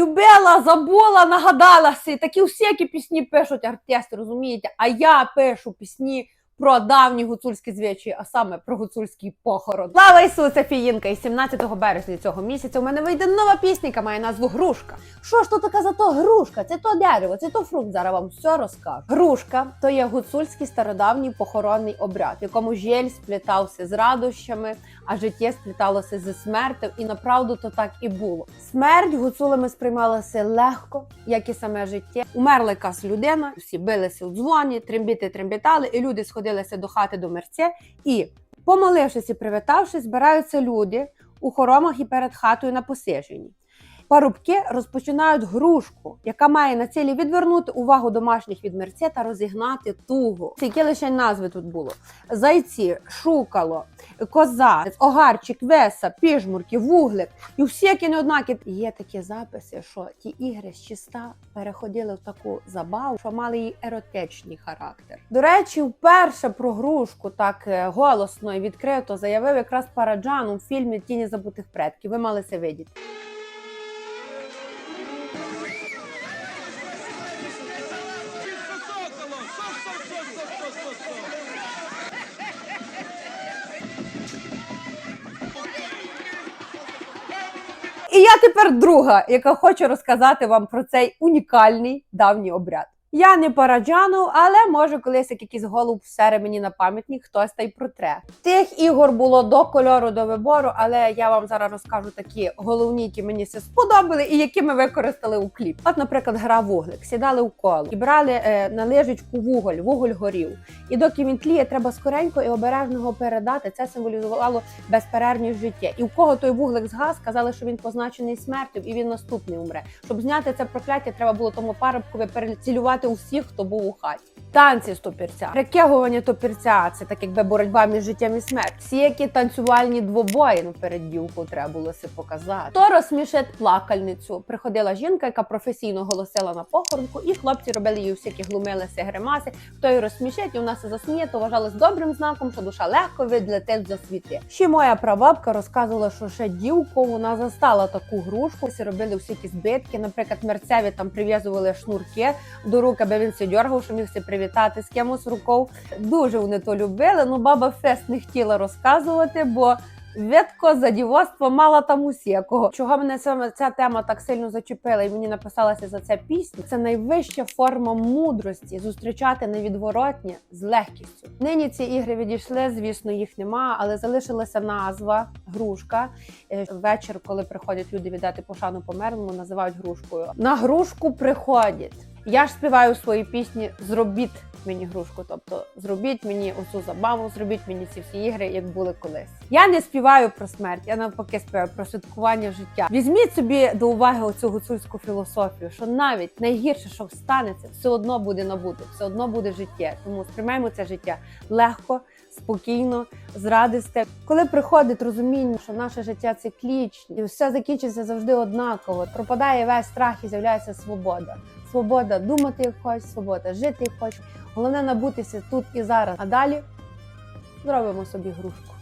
Любила, забула, нагадалася. Такі всякі пісні пишуть артисти, розумієте? А я пишу пісні про давні гуцульські звичаї, а саме про гуцульський похорон. Слава Ісусе Фіїнка! І 17 березня цього місяця у мене вийде нова пісня, яка має назву Грушка. Що ж то така за то грушка? Це то дерево, це то фрукт. Зараз вам все розкажу. Грушка то є гуцульський стародавній похоронний обряд, в якому жель сплітався з радощами, а життя спліталося зі смертю, і направду то так і було. Смерть гуцулами сприймалася легко, як і саме життя. Умерла якась людина, всі билися у дзвоні, трембіти трембітали, і люди сходилися до хати до мерця. І, помолившись і привітавшись, збираються люди у хоромах і перед хатою на посиженні. Парубки розпочинають грушку, яка має на цілі відвернути увагу домашніх від мерця та розігнати тугу. Які лише назви тут було: зайці, шукало, коза, огарчик, веса, піжмурки, вуглик. І всі, які не однакі. Є такі записи, що ті ігри з чиста переходили в таку забаву, що мали її еротичний характер. До речі, вперше про грушку так е, голосно і відкрито заявив якраз Параджан у фільмі Тіні забутих предків. Ви мали це видіти. Я тепер друга, яка хоче розказати вам про цей унікальний давній обряд. Я не параджану, але може колись як якийсь голуб всере мені на пам'ятник, хтось та й протре. Тих ігор було до кольору до вибору, але я вам зараз розкажу такі головні, які мені все сподобали і які ми використали у кліп. От, наприклад, гра вуглик. Сідали у коло і брали е, на лежечку вуголь, вуголь горів. І доки він тліє, треба скоренько і обережно передати. Це символізувало безперервність життя. І у кого той вуглик згас, сказали, що він позначений смертю, і він наступний умре. Щоб зняти це прокляття, треба було тому парубкові перецілювати усіх, хто був у хаті. Танці з топірця, притягування топірця це так якби боротьба між життям і смертю. Всі які танцювальні двобої ну, перед дівкою треба було це показати. То розсмішить плакальницю. Приходила жінка, яка професійно голосила на похоронку, і хлопці робили їй всякі глумилися гримаси. Хто її розсмішить, і вона се засміє, то вважалось добрим знаком, що душа легко відлетить за світи. Ще моя прабабка розказувала, що ще дівку вона застала таку грушку. Всі робили всякі збитки. Наприклад, мерцеві там прив'язували шнурки до рук, аби він все що міг се привітати з кимось рукою. Дуже вони то любили. Ну баба Фест не хотіла розказувати, бо. Відко за дівоцтво мала там усякого. Чого мене саме ця тема так сильно зачепила, і мені написалася за це пісня. Це найвища форма мудрості зустрічати невідворотнє з легкістю. Нині ці ігри відійшли, звісно, їх нема, але залишилася назва грушка. Е, Вечір, коли приходять люди віддати пошану померлому, називають грушкою. На грушку приходять. Я ж співаю свої пісні Зробіть мені грушку. Тобто зробіть мені оцю забаву, зробіть мені ці всі ігри, як були колись. Я не співаю про смерть, я навпаки співаю про святкування життя. Візьміть собі до уваги оцю гуцульську філософію, що навіть найгірше, що станеться, все одно буде набути, все одно буде життя. Тому сприймаємо це життя легко, спокійно, з радості. Коли приходить розуміння, що наше життя циклічне, все закінчиться завжди однаково, пропадає весь страх і з'являється свобода. Свобода думати як хочеш, свобода жити як хочеш. Головне набутися тут і зараз. А далі зробимо собі грушку.